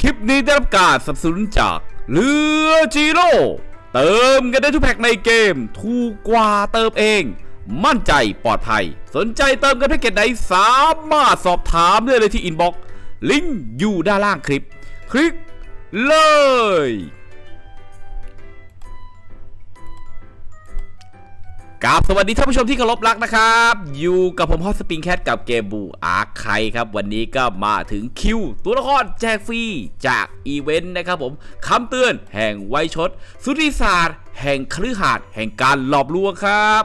คลิปนี้ได้รับการสนับสนุนจากเรือจีโร่เติมกันได้ทุกแพ็กในเกม ถูกกว่าเติมเอง มั่นใจปลอดภัย สนใจเติมกันแพ็กเกจไหนสามารถสอบถามได้เลยที่อินบ็อกซ์ลิงก์อยู่ด้านล่างคลิป คลิกเลย กับสวัสดีท่านผู้ชมที่เคารพรักนะครับ อยู่กับผมฮอสปริงแคทกับเกมบูอาร์ไคครับ วันนี้ก็มาถึงคิว ตัวละครแจกฟรี จากอีเวนต์นะครับผมคำเตือนแห่งไวชด สุริศาสตร์ แห่งคลือหาดแห่งการหลอบลวงครับ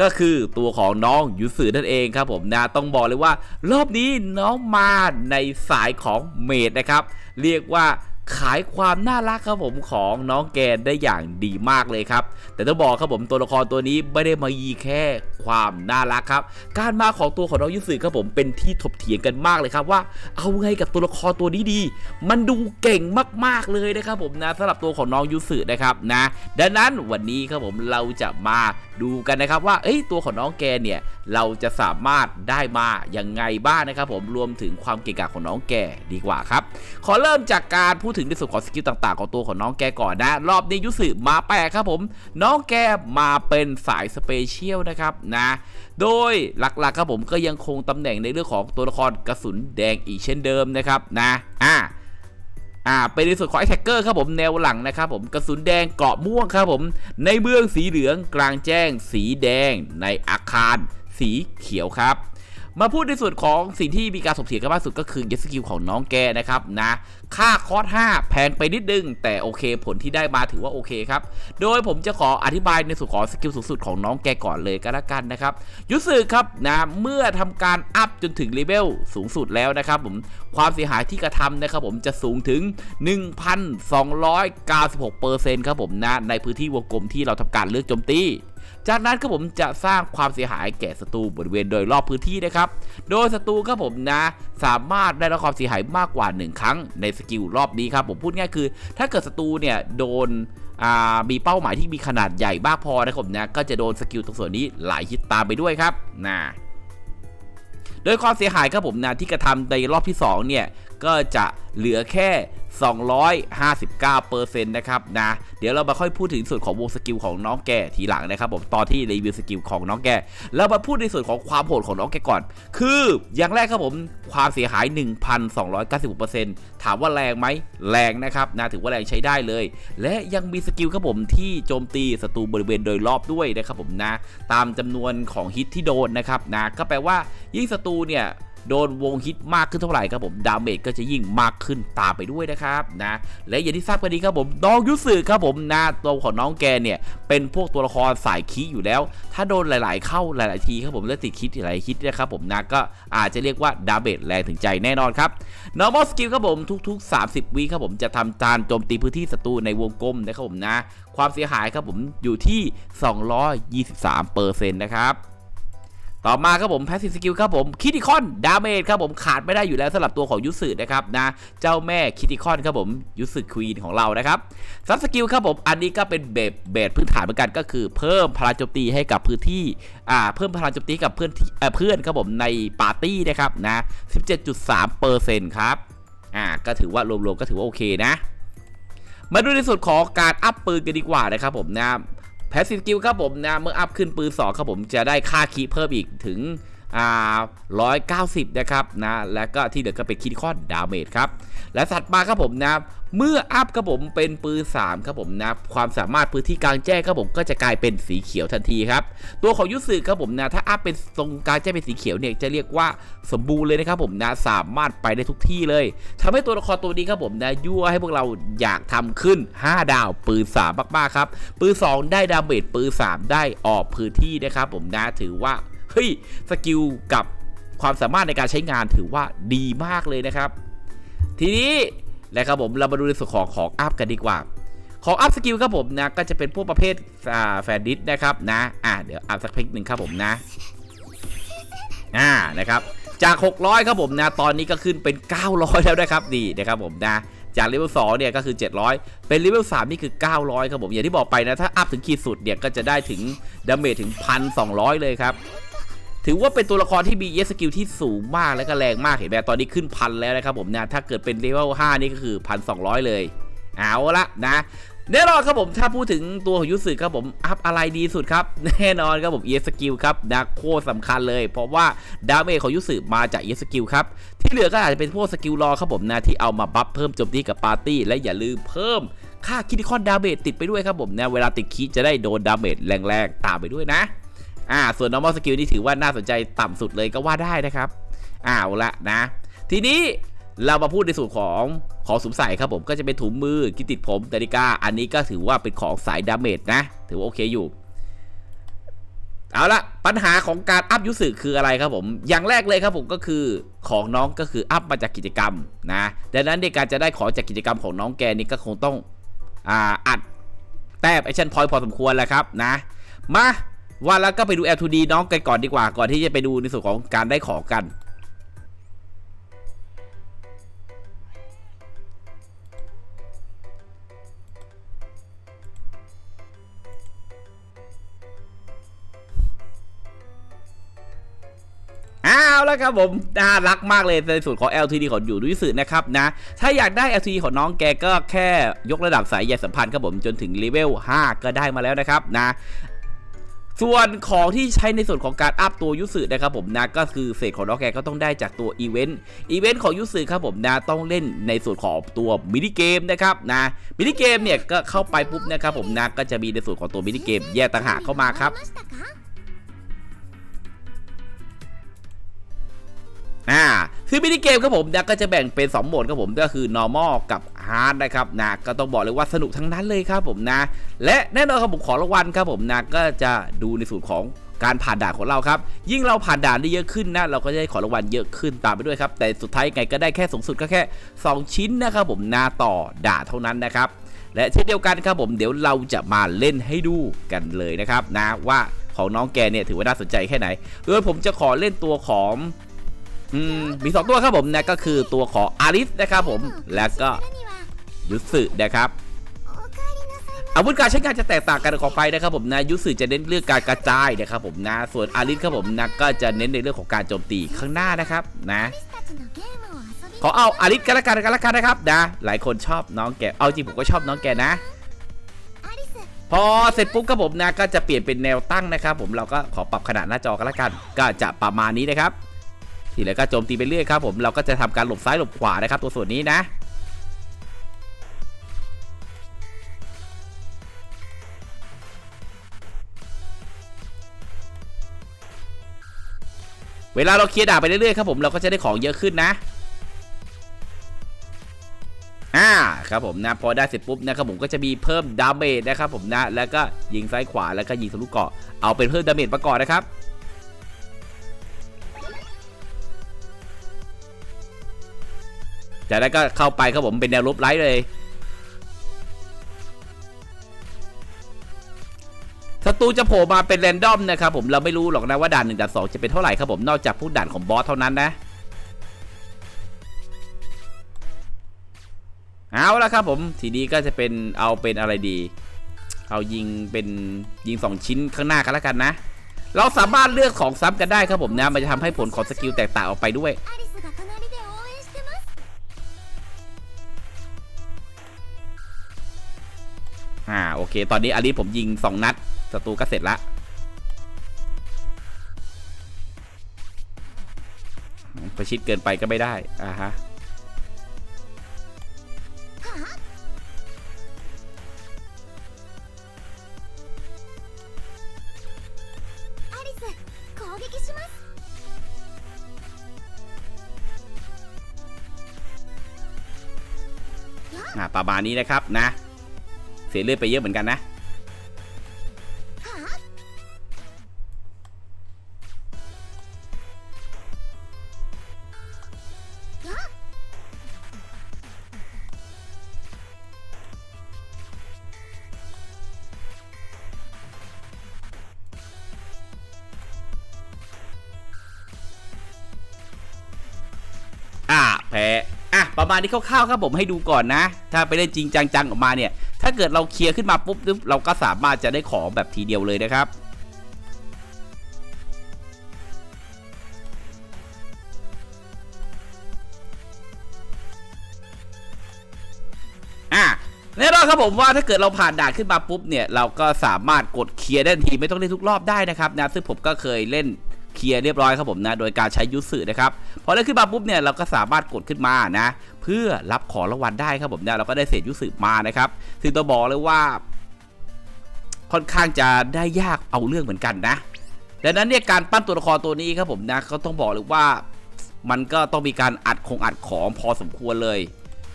ก็คือตัวของน้องยูสือนั่นเองครับผมนะต้องบอกเลยว่า รอบนี้น้องมาในสายของเมดนะครับ เรียกว่า ขายความน่ารักครับผมของน้องแกนได้อย่างดีมากเลยครับ แต่ต้องบอกครับผมตัวละครตัวนี้ไม่ได้มายีแค่ความน่ารักครับ การมาของตัวของน้องยูสึครับผมเป็นที่ถกเถียงกันมากเลยครับว่า เอาไงกับตัวละครตัวนี้ดี มันดูเก่งมากๆเลยนะครับผมนะสำหรับตัวของน้องยูสึนะครับนะดังนั้นวันนี้ครับผมเราจะมาดูกันนะครับว่าเอ้ยตัวของน้องแกนเนี่ยเราจะสามารถได้มาอยังไงบ้างนะครับผมรวมถึงความเก่งกาจของน้องแกดีกว่าครับ ขอเริ่มจากการพูดถึงในส่วนของสกิลต่างๆ ของตัวของน้องแกก่อนนะ รอบนี้ยุสึมาแปลกครับผม น้องแกมาเป็นสายสเปเชียลนะครับนะ โดยหลักๆครับผมก็ยังคงตำแหน่งในเรื่องของตัวละครกระสุนแดงอีกเช่นเดิมนะครับนะอ่าอ่าเป็นในส่วนของไอแท็กเกอร์ครับผมแนวหลังนะครับผมกระสุนแดงเกาะม่วงครับผมในเมืองสีเหลืองกลางแจ้ง สีแดงในอาคาร สีเขียวครับ มาพูดในส่วนของสิ่งที่มีการถกเถียกันมากสุดก็คือเยสกิลของน้องแกนะครับนะค่าคอร์ส5แพงไปนิดนึง แต่โอเคผลที่ได้มาถือว่าโอเคครับ โดยผมจะขออธิบายในส่วนของสกิลสูงสุดของน้องแกก่อนเลยก็แล้วกันนะครับยุสึครับนะเมื่อทำการอัพจนถึงเลเวลสูงสุดแล้วนะครับผมความเสียหายที่กระทำนะครับผมจะสูงถึง 1,296%ครับผมนะในพื้นที่วงกลมที่เราทำการเลือกโจมตี จากนั้นครับผมจะสร้างความเสียหายแก่ศัตรูบริเวณโดยรอบพื้นที่นะครับ โดยศัตรูครับผมนะสามารถได้รับความเสียหายมากกว่า 1 ครั้งในสกิลรอบนี้ครับผมพูดง่ายคือ ถ้าเกิดศัตรูเนี่ยโดนมีเป้าหมายที่มีขนาดใหญ่มากพอนะครับผมนะก็จะโดนสกิลตรงส่วนนี้หลายฮิตตามไปด้วยครับนะโดยความเสียหายครับผมนะที่กระทำในรอบที่2เนี่ย ก็จะเหลือแค่ 259%นะครับนะเดี๋ยวเรามาค่อยพูดถึงส่วนของวงสกิลของน้องแกทีหลังนะครับผมตอนที่รีวิวสกิลของน้องแกแล้วมาพูดในส่วนของความโหดของน้องแกก่อน คืออย่างแรกครับผมความเสียหาย 1,296%ถามว่าแรงไหมแรงนะครับนะถือว่าแรงใช้ได้เลย และยังมีสกิลครับผมที่โจมตีศัตรูบริเวณโดยรอบด้วยนะครับผมนะ ตามจำนวนของฮิตที่โดนนะครับนะก็แปลว่ายิ่งศัตรูเนี่ย โดนวงฮิตมากขึ้นเท่าไหร่ครับผมดาเมจก็จะยิ่งมากขึ้นตามไปด้วยนะครับนะและอย่างที่ทราบกันดีครับผมน้องยุสึครับผมนะตัวของน้องแกเนี่ยเป็นพวกตัวละครสายคีอยู่แล้ว ถ้าโดนหลาย ๆ เข้าหลาย ๆ ทีครับผมและติดคิดหลายคิดนะครับผมนะก็อาจจะเรียกว่าดาเมจแรงถึงใจแน่นอนครับ normal skill ครับผมทุก ๆ 30 วิครับผมจะทำการโจมตีพื้นที่ศัตรูในวงกลมนะครับผมนะ ความเสียหายครับผมอยู่ที่ 223%นะครับ ต่อมาครับผม Passive Skill ครับผมคิติคอนดาเมจครับผมขาดไม่ได้อยู่แล้วสำหรับตัวของยุสึนะครับนะเจ้าแม่คิติคอนครับผมยุสึควีนของเรานะครับซับสกิลครับผมอันนี้ก็เป็นเบสเบสพื้นฐานเหมือนกันก็คือ เพิ่มพลังโจมตีให้กับพื้นที่อ่าเพิ่มพลังโจมตีกับเพื่อนที่เอ่อเพื่อนครับผมในปาร์ตี้นะครับนะ17.3%ครับอ่าก็ถือว่ารวมๆก็ถือว่าโอเคนะมาดูในส่วนของการอัพปืนกันดีกว่านะครับผมนะ แพสซีฟสกิลครับผมนะเมื่ออัพขึ้นปืน2ครับผมจะได้ค่าคีเพิ่มอีกถึง 190 นะครับนะแล้วก็ที่เหลือก็เป็นคิดคอนดาเมจครับ และสัตว์มาครับผมนะเมื่ออัพครับผมเป็นปืน3ครับผมนะความสามารถพื้นที่กลางแจ้งครับผมก็จะกลายเป็นสีเขียวทันทีครับ ตัวของยุสึครับผมนะถ้าอัพเป็นตรงกลางแจ้งเป็นสีเขียวเนี่ยจะเรียกว่าสมบูรณ์เลยนะครับผมนะสามารถไปได้ทุกที่เลยทำให้ตัวละครตัวนี้ครับผมนะยั่วให้พวกเราอยากทำขึ้น 5 ดาวปืน3มากๆครับปืน2ได้ดาเมจปืน3ได้ออกพื้นที่นะครับผมนะถือว่า ฮ้ยสกิลกับความสามารถในการใช้งานถือว่าดีมากเลยนะครับ ทีนี้นะครับผมเรามาดูในส่วนของของอัพกันดีกว่า ของอัพสกิลครับผมนะก็จะเป็นพวกประเภทแฟนดิสนะครับนะอ่าเดี๋ยวอัพสักเพลงหนึ่งครับผมนะอ่านะครับจาก 600 ครับผมนะ ตอนนี้ก็ขึ้นเป็น 900 แล้วนะครับดีนะครับผมนะ จากเลเวล2เนี่ยก็คือ 700 เป็นเลเวล3นี่คือ 900 ครับผม อย่างที่บอกไปนะ ถ้าอัพถึงขีดสุดเนี่ย ก็จะได้ถึงดาเมจถึง 1,200 เลยครับ ถือว่าเป็นตัวละครที่มีเอสกิลที่สูงมากและก็แรงมากเห็นไหมตอนนี้ขึ้นพันแล้วนะครับผมนะถ้าเกิดเป็นเลเวล5นี่ก็คือพันสองเลย เอาละนะแน่นอนครับผมถ้าพูดถึงตัวของยูสึครับผมอัพอะไรดีสุดครับ แน่นอนครับผมเอสกิลครับนะโคตรสำคัญเลย เพราะว่าดาเมจของยูสึมาจากเอสกิลครับ ที่เหลือก็อาจจะเป็นพวกสกิลรอครับผมนะที่เอามาบัฟเพิ่มโจมตีกับปาร์ตี้และอย่าลืมเพิ่มค่าคิติคอนดาเมจติดไปด้วยครับผมนะเวลาติดคีจะได้โดนดาเมจแรงๆตามไปด้วยนะ อ่าส่วน normal skill นี่ถือว่าน่าสนใจต่ำสุดเลยก็ว่าได้นะครับอ้าวละนะ ทีนี้เรามาพูดในส่วนของของสวมใส่ครับผมก็จะเป็นถุงมือกิติดผมนาฬิกา อันนี้ก็ถือว่าเป็นของสายดาเมจนะ ถือว่าโอเคอยู่ เอาละปัญหาของการอัพยุสึคืออะไรครับผม อย่างแรกเลยครับผมก็คือของน้องก็คืออัพมาจากกิจกรรมนะดังนั้นในการจะได้ของจากกิจกรรมของน้องแกนี่ก็คงต้องอ่าอัดแต้มแอคชั่นพอยต์พอสมควรแหล้วครับนะ มา ว่าแล้วก็ไปดู L2D น้องกันก่อนดีกว่า ก่อนที่จะไปดูในส่วนของการได้ของกันเอาแล้วครับผมน่ารักมากเลยในส่วนของ LTD ของอยู่ดุยสึนะครับนะ ถ้าอยากได้ LTD ของน้องแกก็แค่ยกระดับสายใยสัมพันธ์ครับผมจนถึงเลเวล5ก็ได้มาแล้วนะครับนะ ส่วนของที่ใช้ในส่วนของการอัพตัวยุสึนะครับผมนะก็คือเศษของน้องแกก็ต้องได้จากตัวอีเวนต์อีเวนต์ของยุสึครับผมนะต้องเล่นในส่วนของตัวมินิเกมนะครับนะมินิเกมเนี่ยก็เข้าไปปุ๊บนะครับผมนะก็จะมีในส่วนของตัวมินิเกมแยกต่างหากเข้ามาครับ อ่าคือมินิเกมครับผมนะก็จะแบ่งเป็น 2 โหมดครับผมก็คือ normal กับ hard นะครับนะก็ต้องบอกเลยว่าสนุกทั้งนั้นเลยครับผมนะ และแน่นอนครับผมของรางวัลครับผมนะก็จะดูในส่วนของการผ่านด่านของเราครับ ยิ่งเราผ่านด่านได้เยอะขึ้นนะ เราก็จะได้ของรางวัลเยอะขึ้นตามไปด้วยครับ แต่สุดท้ายไงก็ได้แค่สูงสุดก็แค่ 2 ชิ้นนะครับผมนาต่อด่านเท่านั้นนะครับ และเช่นเดียวกันครับผมเดี๋ยวเราจะมาเล่นให้ดูกันเลยนะครับนะว่าของน้องแกเนี่ยถือว่าน่าสนใจแค่ไหน โดยผมจะขอเล่นตัวของ อืมมีสองตัวครับผมนะก็คือตัวของอาริสนะครับผมแล้วก็ยุสึนะครับอาวุธการใช้งานจะแตกต่างกันออกไปนะครับผมนะยุสึจะเน้นเรื่องการกระจายนะครับผมนะส่วนอาริสครับผมนะก็จะเน้นในเรื่องของการโจมตีข้างหน้านะครับนะขอเอาอาริสกันละกันกันละกันนะครับนะหลายคนชอบน้องแกเอาจริงผมก็ชอบน้องแกนะ พอเสร็จปุ๊บครับผมนะก็จะเปลี่ยนเป็นแนวตั้งนะครับ ผมเราก็ขอปรับขนาดหน้าจอกันละกัน ก็จะประมาณนี้นะครับ ทีเหลือก็โจมตีไปเรื่อยครับผมเราก็จะทำการหลบซ้ายหลบขวานะครับ ตัวส่วนนี้นะเวลาเราเคลียร์ดาบไปเรื่อยๆครับผมเราก็จะได้ของเยอะขึ้นนะอ่าครับผมนะพอได้เสร็จปุ๊บนะครับผมก็จะมีเพิ่มดาเมจนะครับผมนะแล้วก็ยิงซ้ายขวาแล้วก็ยิงทะลุเกาะเอาเป็นเพิ่มดาเมจมาก่อนนะครับ จากนั้นก็เข้าไปครับผมเป็นแนวลบไลท์เลยศัตรูจะโผล่มาเป็นแรนดอมนะครับผมเราไม่รู้หรอกนะว่าด่านหนึ่งด่านสองจะเป็นเท่าไหร่ครับผมนอกจากพวกด่านของบอสเท่านั้นนะเอาละครับผมทีนี้ก็จะเป็นเอาเป็นอะไรดี เอายิงเป็นยิง 2 ชิ้นข้างหน้ากันแล้วกันนะ เราสามารถเลือกของซ้ำกันได้ครับผมนะมันจะทำให้ผลของสกิลแตกต่างออกไปด้วย อ่าโอเค ตอนนี้อาลีผมยิงสองนัดศัตรูก็เสร็จละประชิดเกินไปก็ไม่ได้ อ่าฮะ ประมาณนี้นะครับนะ เสียเลือดไปเยอะเหมือนกันนะอ่าแพ้อะประมาณนี้คร่าวๆครับผมให้ดูก่อนนะ ถ้าไปเล่นจริงจังๆออกมาเนี่ย ถ้าเกิดเราเคลียร์ขึ้นมาปุ๊บเราก็สามารถจะได้ของแบบทีเดียวเลยนะครับแน่นอนครับผมว่าถ้าเกิดเราผ่านด่านขึ้นมาปุ๊บเนี่ยเราก็สามารถกดเคลียร์ได้ทันทีไม่ต้องเล่นทุกรอบได้นะครับนะซึ่งผมก็เคยเล่น เคลียร์เรียบร้อยครับผมนะ โดยการใช้ยุสึนะครับ พอเล่นขึ้นมาปุ๊บเนี่ยเราก็สามารถกดขึ้นมานะ เพื่อรับของรางวัลได้ครับผมนะเราก็ได้เศษยุสึมานะครับซึ่งต้องบอกเลยว่า ค่อนข้างจะได้ยากเอาเรื่องเหมือนกันนะดังนั้นเนี่ยการปั้นตัวละครตัวนี้ครับผมนะก็ต้องบอกเลยว่ามันก็ต้องมีการอัดคงอัดของพอสมควรเลย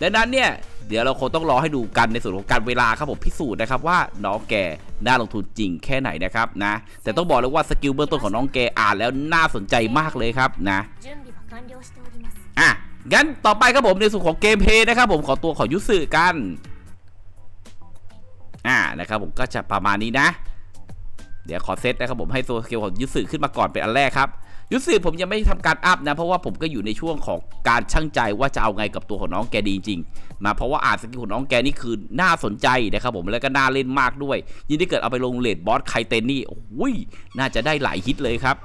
ดังนั้นเนี่ยเดี๋ยวเราคงต้องรอให้ดูกันในส่วนของการเวลาครับผมพิสูจน์นะครับว่าน้องแก น่าลงทุนจริงแค่ไหนนะครับนะแต่ต้องบอกเลยว่าสกิลเบื้องต้นของน้องแกอ่านแล้วน่าสนใจมากเลยครับนะอะงั้นต่อไปครับผมในส่วนของเกมเพย์นะครับผมขอตัวขอยุสึกันอ่านะครับผมก็จะประมาณนี้นะ เดี๋ยวขอเซตนะครับผมให้โซสกิลของยุสึขึ้นมาก่อนเป็นอันแรกครับ ยุสึผมยังไม่ทำการอัพนะ เพราะว่าผมก็อยู่ในช่วงของการช่างใจว่าจะเอาไงกับตัวของน้องแกดีจริงมาเพราะว่าอาจสกิลของน้องแกนี่คือน่าสนใจนะครับผมแล้วก็น่าเล่นมากด้วย ยิ่งที่เกิดเอาไปลงเลดบอสไคเตนนี่โอ้ยน่าจะได้หลายฮิตเลยครับ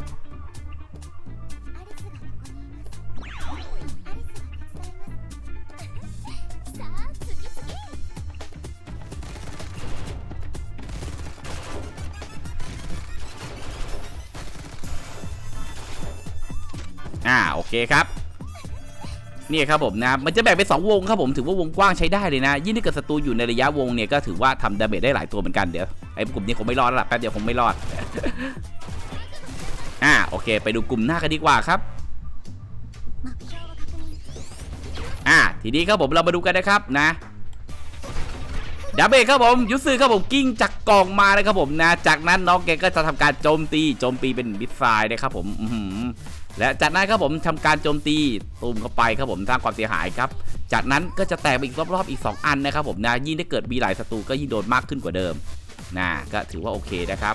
อ่าโอเคครับนี่ครับผมนะมันจะแบ่งเป็น2วงครับผมถือว่าวงกว้างใช้ได้เลยนะ ยิ่งถ้าเกิดศัตรูอยู่ในระยะวงเนี่ยก็ถือว่าทำดาเมจได้หลายตัวเหมือนกันเดี๋ยวไอ้กลุ่มนี้คงไม่รอดแล้วล่ะแป๊บเดียวคงไม่รอดอ่าโอเค ไปดูกลุ่มหน้ากันดีกว่าครับอ่าทีนี้ครับผมเรามาดูกันนะครับนะดาเมจครับผมยุสึครับผมกิ้งจากกองมานะครับผมนะ จากนั้นน้องแกก็จะทำการโจมตีโจมตีเป็นมิสไซล์นะครับผม และจากนั้นครับผมทำการโจมตีตูมเข้าไปครับผมสร้างความเสียหายครับ จากนั้นก็จะแตกไปอีกรอบๆอีก 2 อันนะครับผมนะยิ่งได้เกิดมีหลายศัตรูก็ยิ่งโดนมากขึ้นกว่าเดิมนะก็ถือว่าโอเคนะครับ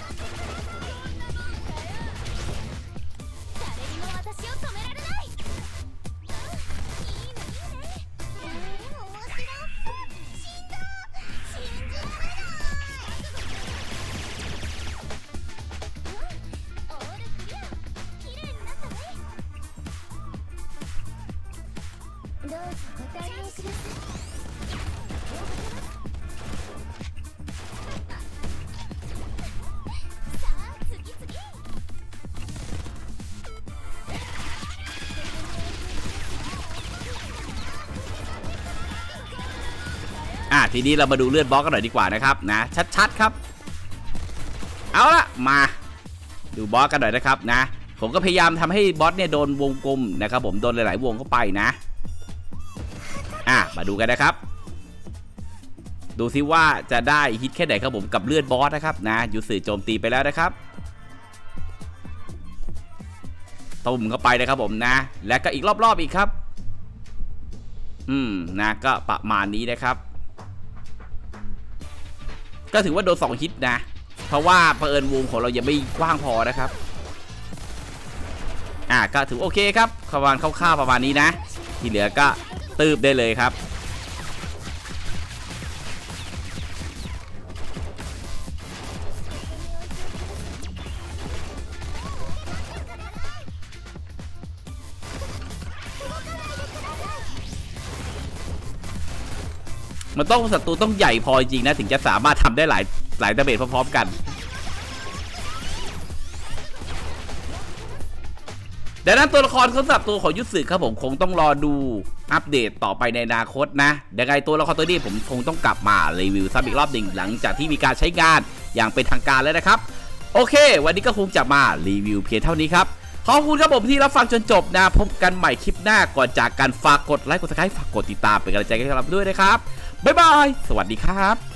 ทีนี้เรามาดูเลือดบล็อกกันหน่อยดีกว่านะครับนะชัดๆครับ เอาละมาดูบอสกันหน่อยนะครับนะ ผมก็พยายามทำให้บอสเนี่ยโดนวงกลมนะครับผมโดนหลาย ๆ วงเข้าไปนะ อะมาดูกันนะครับ ดูซิว่าจะได้ฮิตแค่ไหนครับผมกับเลือดบอสนะครับนะยูสื่อโจมตีไปแล้วนะครับตุ่มเข้าไปนะครับผมนะ และก็อีกรอบ ๆ อีกครับ อืมนะก็ประมาณนี้นะครับ ก็ถือว่าโดนสองฮิตนะ เพราะว่าเผอิญวงของเรายังไม่กว้างพอนะครับ อ่าก็ถือโอเคครับประมาณคร่าวๆประมาณนี้นะ ที่เหลือก็ตืบได้เลยครับ มันต้องศัตรูต้องใหญ่พอจริงนะถึงจะสามารถทำได้หลายหลายดาเมจพร้อมๆกัน ดังนั้นตัวละครสำหรับตัวของยุทธสึกครับผมคงต้องรอดูอัปเดตต่อไปในอนาคตนะยังไงตัวละครตัวนี้ผมคงต้องกลับมารีวิวซ้ำอีกรอบหนึ่งหลังจากที่มีการใช้งานอย่างเป็นทางการแล้วนะครับ โอเค วันนี้ก็คงจะมารีวิวเพียงเท่านี้ครับขอบคุณครับผมที่รับฟังจนจบนะ พบกันใหม่คลิปหน้าก่อนจากการฝากกดไลค์กดซับสไครต์ฝากกดติดตามเป็นกำลังใจให้เราด้วยนะครับ บ๊ายบาย สวัสดีครับ